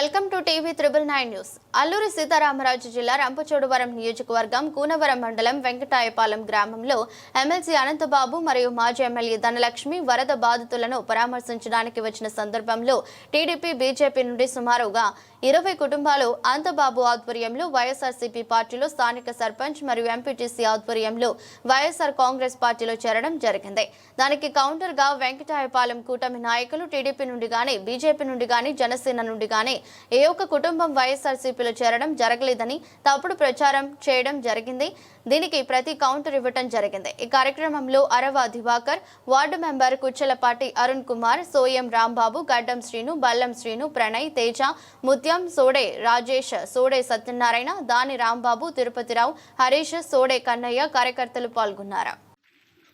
Welcome to TV triple nine news. Alluri Sitaramaraju జిల్లా రంపచోడవరం నియోజకవర్గం కూనవరం మండలం వెంకటాయపాలెం గ్రామంలో ఎమ్మెల్సీ అనంతబాబు మరియు మాజీ ఎమ్మెల్యే ధనలక్ష్మి వరద బాధితులను పరామర్శించడానికి వచ్చిన సందర్భంలో టీడీపీ బీజేపీ నుండి సుమారుగా ఇరవై కుటుంబాలు అంతబాబు ఆధ్వర్యంలో వైఎస్ఆర్సీపీ పార్టీలో స్థానిక సర్పంచ్ మరియు ఎంపీటీసీ ఆధ్వర్యంలో వైఎస్ఆర్ కాంగ్రెస్ పార్టీలో చేరడం జరిగింది. దానికి కౌంటర్గా వెంకటాయపాలెం కూటమి నాయకులు టీడీపీ నుండి కానీ బీజేపీ నుండి కానీ జనసేన నుండి గానీ ఏ ఒక్క కుటుంబం వైఎస్ఆర్సీపీలో చేరడం జరగలేదని తప్పుడు ప్రచారం చేయడం జరిగింది. దీనికి ప్రతి కౌంటర్ ఇవ్వటం జరిగింది. ఈ కార్యక్రమంలో అరవ దివాకర్ వార్డు మెంబర్ కుచ్చలపాటి అరుణ్ కుమార్ సోయం రాంబాబు గడ్డం శ్రీను బల్లం శ్రీను ప్రణయ్ తేజ ముత్యం సోడే రాజేష్ సోడే సత్యనారాయణ దాని రాంబాబు తిరుపతిరావు హరీష్ సోడే కన్నయ్య కార్యకర్తలు పాల్గొన్నారు.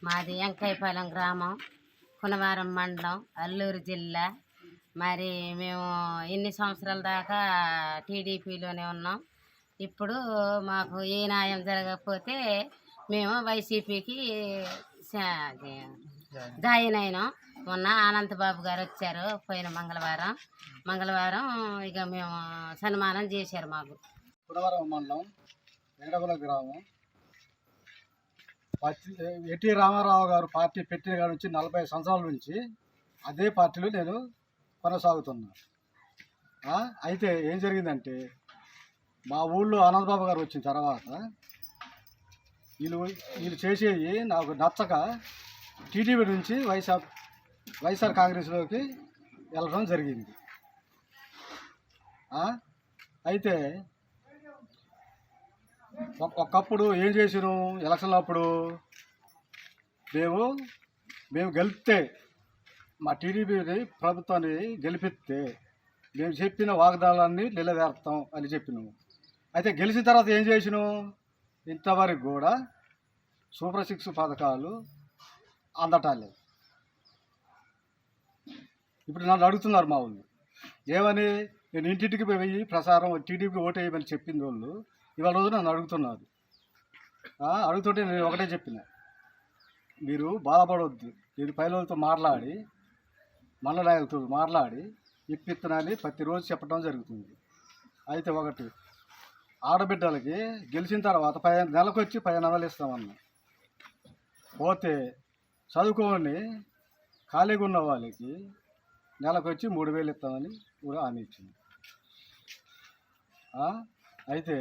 మాది వెంకయ్యపాలెం గ్రామం కునవారం మండలం అల్లూరు జిల్లా. మరి మేము ఎన్ని సంవత్సరాల దాకా టీడీపీలోనే ఉన్నాం. ఇప్పుడు మాకు ఏ న్యాయం జరగకపోతే మేము వైసీపీకి జాయిన్ అయినాం. మొన్న అనంతబాబు గారు వచ్చారు పోయిన మంగళవారం. మంగళవారం ఇక మేము సన్మానం చేశారు మాకు. కుడవరం మండలం గ్రామం. పార్టీ ఎన్టీ రామారావు గారు పార్టీ పెట్టిన కాడ నుంచి నలభై సంవత్సరాల నుంచి అదే పార్టీలో నేను కొనసాగుతున్నారు. అయితే ఏం జరిగిందంటే మా ఊళ్ళో ఆనందబాబు గారు వచ్చిన తర్వాత వీళ్ళు వీళ్ళు చేసేవి నాకు నచ్చక టీడీపీ నుంచి వైఎస్ఆర్ వైఎస్ఆర్ కాంగ్రెస్లోకి వెళ్ళడం జరిగింది. అయితే ఒకప్పుడు ఏం చేసినాం? ఎలక్షన్ అప్పుడు మేము మేము గెలిపితే మా టీడీపీ ప్రభుత్వాన్ని గెలిపిస్తే మేము చెప్పిన వాగ్దానాన్ని నిలవేర్తాం అని చెప్పినాము. అయితే గెలిచిన తర్వాత ఏం చేసినాము ఇంతవరకు కూడా సూపర్ సిక్స్ పథకాలు అందటాలేదు ఇప్పుడు నన్ను అడుగుతున్నారు మా వాళ్ళు. ఏమని? నేను ఇంటింటికి పోయి ప్రసారం టీడీపీ ఓటేయమని చెప్పింది వాళ్ళు. ఇవాళ రోజు నన్ను అడుగుతున్నారు. అడుగుతుంటే నేను ఒకటే చెప్పిన. మీరు బాధపడవద్దు నేను పైలతో మాట్లాడి మండలాయలతో మాట్లాడి ఇప్పిత్తనాన్ని ప్రతిరోజు చెప్పడం జరుగుతుంది. అయితే ఒకటి ఆడబిడ్డలకి గెలిచిన తర్వాత పదిహేను నెలకు వచ్చి పదిహేను వందలు ఇస్తామన్నా. పోతే చదువుకోని ఖాళీగా ఉన్న వాళ్ళకి నెలకు వచ్చి మూడు వేలు ఇస్తామని కూడా హామీ ఇచ్చింది. అయితే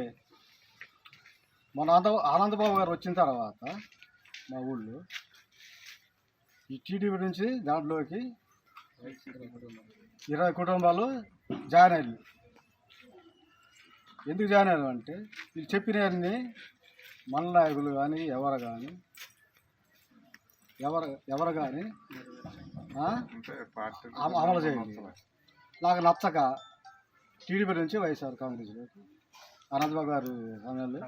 మన ఆనంద ఆనందబాబు గారు వచ్చిన తర్వాత మా ఊళ్ళో ఈ టీడీపీ నుంచి దాంట్లోకి ఇరవై కుటుంబాలు జాయిన్ అయ్యారు. ఎందుకు జాయిన్ అయ్యారు అంటే వీళ్ళు చెప్పినవన్నీ మన నాయకులు కానీ ఎవరు కానీ ఎవరు ఎవరు కానీ అమ- అమలు చేయండి. నాకు నచ్చక టీడీపీ నుంచి వైఎస్ఆర్ కాంగ్రెస్లోకి అనంతబాబు గారు సమయంలో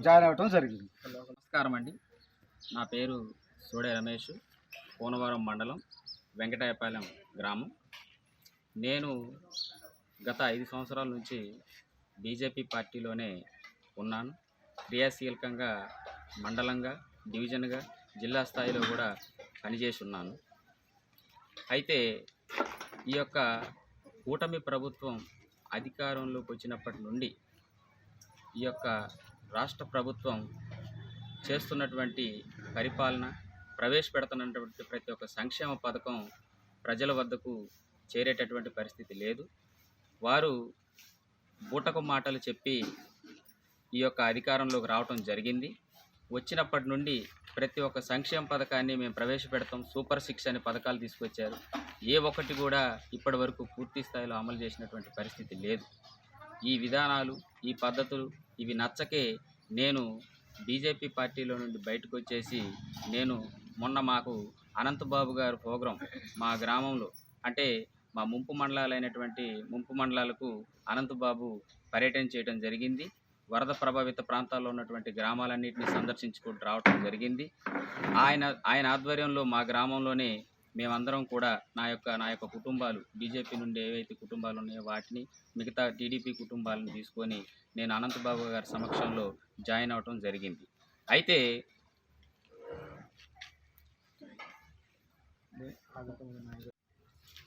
జాయిన్ అవ్వటం జరిగింది. నమస్కారం అండి. నా పేరు సోడే రమేష్ కోనవరం మండలం వెంకటాయపాలెం గ్రామం. నేను గత ఐదు సంవత్సరాల నుంచి బీజేపీ పార్టీలోనే ఉన్నాను. క్రియాశీలకంగా మండలంగా డివిజన్గా జిల్లా స్థాయిలో కూడా పనిచేసి ఉన్నాను అయితే ఈ యొక్క కూటమి ప్రభుత్వం అధికారంలోకి వచ్చినప్పటి నుండి ఈ యొక్క రాష్ట్ర ప్రభుత్వం చేస్తున్నటువంటి పరిపాలన ప్రవేశపెడుతున్నటువంటి ప్రతి ఒక్క సంక్షేమ పథకం ప్రజల వద్దకు చేరేటటువంటి పరిస్థితి లేదు. వారు బూటకు మాటలు చెప్పి ఈ యొక్క అధికారంలోకి రావటం జరిగింది. వచ్చినప్పటి నుండి ప్రతి ఒక్క సంక్షేమ పథకాన్ని మేము ప్రవేశపెడతాం. సూపర్ సిక్స్ అనే పథకాలు తీసుకొచ్చారు. ఏ ఒక్కటి కూడా ఇప్పటి వరకు పూర్తి స్థాయిలో అమలు చేసినటువంటి పరిస్థితి లేదు. ఈ విధానాలు ఈ పద్ధతులు ఇవి నచ్చకే నేను బీజేపీ పార్టీలో నుండి బయటకు వచ్చేసి నేను మొన్న మాకు అనంతబాబు గారు ప్రోగ్రాం మా గ్రామంలో అంటే మా ముంపు మండలాలైనటువంటి ముంపు మండలాలకు అనంతబాబు పర్యటన చేయడం జరిగింది. వరద ప్రభావిత ప్రాంతాల్లో ఉన్నటువంటి గ్రామాలన్నింటినీ సందర్శించుకుంటూ రావటం జరిగింది. ఆయన ఆయన ఆధ్వర్యంలో మా గ్రామంలోనే మేమందరం కూడా నా యొక్క నా యొక్క కుటుంబాలు బీజేపీ నుండి ఏవైతే కుటుంబాలు ఉన్నాయో వాటిని మిగతా టీడీపీ కుటుంబాలను తీసుకొని నేను అనంతబాబు గారి సమక్షంలో జాయిన్ అవ్వటం జరిగింది. అయితే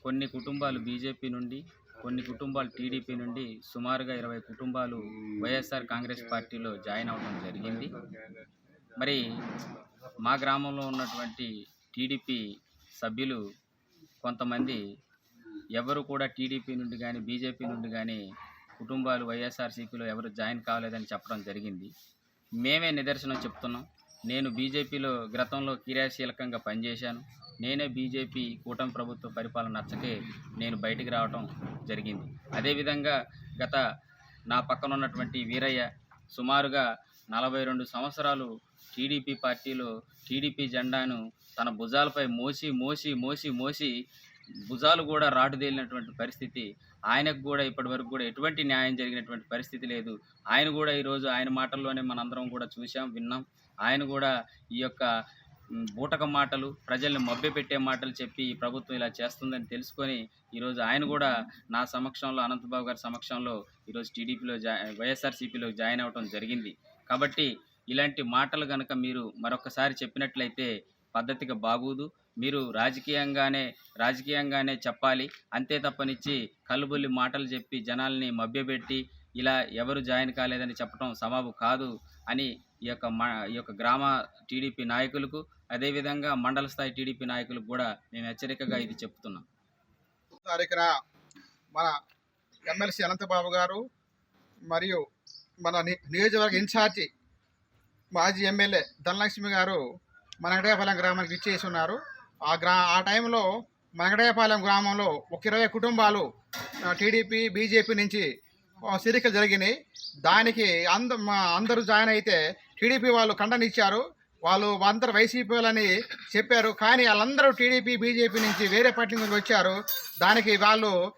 కొన్ని కుటుంబాలు బీజేపీ నుండి కొన్ని కుటుంబాలు టీడీపీ నుండి సుమారుగా ఇరవై కుటుంబాలు వైఎస్ఆర్ కాంగ్రెస్ పార్టీలో జాయిన్ అవ్వడం జరిగింది. మరి మా గ్రామంలో ఉన్నటువంటి టీడీపీ సభ్యులు కొంతమంది ఎవరు కూడా టీడీపీ నుండి కానీ బీజేపీ నుండి కానీ కుటుంబాలు వైఎస్ఆర్సీపీలో ఎవరు జాయిన్ కాలేదని చెప్పడం జరిగింది. మేమే నిదర్శనం చెప్తున్నాం. నేను బీజేపీలో గతంలో క్రియాశీలకంగా పనిచేశాను. నేనే బీజేపీ కూటమి ప్రభుత్వ పరిపాలన నచ్చకే నేను బయటికి రావటం జరిగింది. అదేవిధంగా గత నా పక్కన ఉన్నటువంటి వీరయ్య సుమారుగా నలభై రెండు సంవత్సరాలు టీడీపీ పార్టీలో టీడీపీ జెండాను తన భుజాలపై మోసి మోసి మోసి మోసి భుజాలు కూడా రాటుదేలినటువంటి పరిస్థితి. ఆయనకు కూడా ఇప్పటి వరకు కూడా ఎటువంటి న్యాయం జరిగినటువంటి పరిస్థితి లేదు. ఆయన కూడా ఈరోజు ఆయన మాటల్లోనే మనందరం కూడా చూసాం విన్నాం. ఆయన కూడా ఈ యొక్క బూటక మాటలు ప్రజల్ని మభ్యపెట్టే మాటలు చెప్పి ఈ ప్రభుత్వం ఇలా చేస్తుందని తెలుసుకొని ఈరోజు ఆయన కూడా నా సమక్షంలో అనంతబాబు గారి సమక్షంలో ఈరోజు టీడీపీలో జా వైఎస్ఆర్సీపీలో జాయిన్ అవ్వడం జరిగింది. కాబట్టి ఇలాంటి మాటలు కనుక మీరు మరొకసారి చెప్పినట్లయితే పద్ధతిగా బాగోదు. మీరు రాజకీయంగానే రాజకీయంగానే చెప్పాలి. అంతే తప్పనిచ్చి కల్లుబుల్లి మాటలు చెప్పి జనాల్ని మభ్యపెట్టి ఇలా ఎవరు జాయిన్ కాలేదని చెప్పడం సమాబు కాదు అని ఈ యొక్క మా ఈ యొక్క గ్రామ టీడీపీ నాయకులకు అదేవిధంగా మండల స్థాయి టీడీపీ నాయకులకు కూడా మేము హెచ్చరికగా ఇది చెప్తున్నాం. తారీఖున మన ఎమ్మెల్సీ అనంతబాబు గారు మరియు మన ని- నియోజకవర్గ ఇన్ఛార్జి మాజీ ఎమ్మెల్యే ధనలక్ష్మి గారు మనగడేపాలెం గ్రామానికి ఇచ్చేసి ఉన్నారు. ఆ గ్రా ఆ టైంలో మనగడేపాలెం గ్రామంలో ఒక ఇరవై కుటుంబాలు టీడీపీ బీజేపీ నుంచి సిరికలు జరిగినాయి. దానికి అంద మా అందరూ జాయిన్ అయితే టీడీపీ వాళ్ళు ఖండనిచ్చారు వాళ్ళు అందరు వైసీపీ వాళ్ళని చెప్పారు. కానీ వాళ్ళందరూ టీడీపీ బీజేపీ నుంచి వేరే పార్టీ నుంచి వచ్చారు. దానికి వాళ్ళు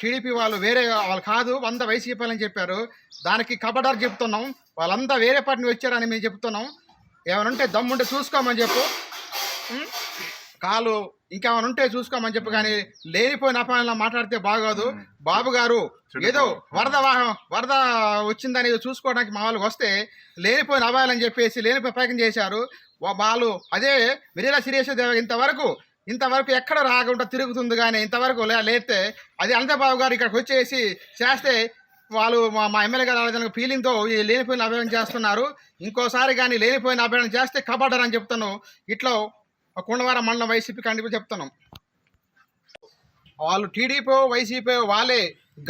టీడీపీ వాళ్ళు వేరే వాళ్ళు కాదు వంద వైసీపీ అని చెప్పారు. దానికి కబడార్ చెప్తున్నాం. వాళ్ళంతా వేరే పార్టీ వచ్చారని మేము చెప్తున్నాం. ఏమైనా ఉంటే దమ్ముంటే చూసుకోమని చెప్పు. కాలు ఇంకేమైనా ఉంటే చూసుకోమని చెప్పు కానీ లేనిపోయిన అపాయంలో మాట్లాడితే బాగోదు. బాబు గారు ఏదో వరద వాహనం వరద వచ్చిందని చూసుకోవడానికి మా వాళ్ళకి వస్తే లేనిపోయిన అభాయాలని చెప్పేసి లేనిపోయి ప్రయత్నం చేశారు. వాళ్ళు అదే మిరిలా సిరియస్ దేవ ఇంతవరకు ఇంతవరకు ఎక్కడ రాకుండా తిరుగుతుంది కానీ ఇంతవరకు లే- లేస్తే అదే అనంతబాబు గారు ఇక్కడికి వచ్చేసి చేస్తే వాళ్ళు మా మా ఎమ్మెల్యే గారు ఫీలింగ్తో ఈ లేనిపోయిన అభ్యర్థన చేస్తున్నారు. ఇంకోసారి కానీ లేనిపోయిన అభ్యర్థన చేస్తే కబడ్డర్ అని చెప్తాను ఇట్లా కొండవారం మండలం వైసీపీ కండిపి చెప్తున్నాం. వాళ్ళు టీడీపీ వైసీపీ వాళ్ళే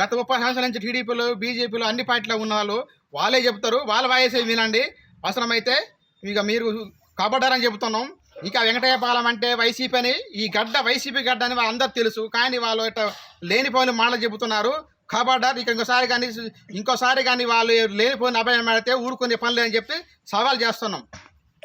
గత ముప్పై సంవత్సరాల నుంచి టీడీపీలో బీజేపీలో అన్ని పార్టీలో ఉన్న వాళ్ళు వాళ్ళే చెప్తారు. వాళ్ళ వాయిసే వినండి. అవసరమైతే ఇక మీరు కబడ్డారని చెబుతున్నాం ఇంకా వెంకటయ్యపాలెం అంటే వైసీపీ అని ఈ గడ్డ వైసీపీ గడ్డ అని వాళ్ళందరూ తెలుసు. కానీ వాళ్ళు ఇట్లా లేనిపోయిన మాటలు చెబుతున్నారు. కబడ్డార్. ఇక ఇంకోసారి కానీ ఇంకోసారి కానీ వాళ్ళు లేనిపోయిన అభయం పెడితే ఊరుకునే పనులు అని చెప్పి సవాల్ చేస్తున్నాం.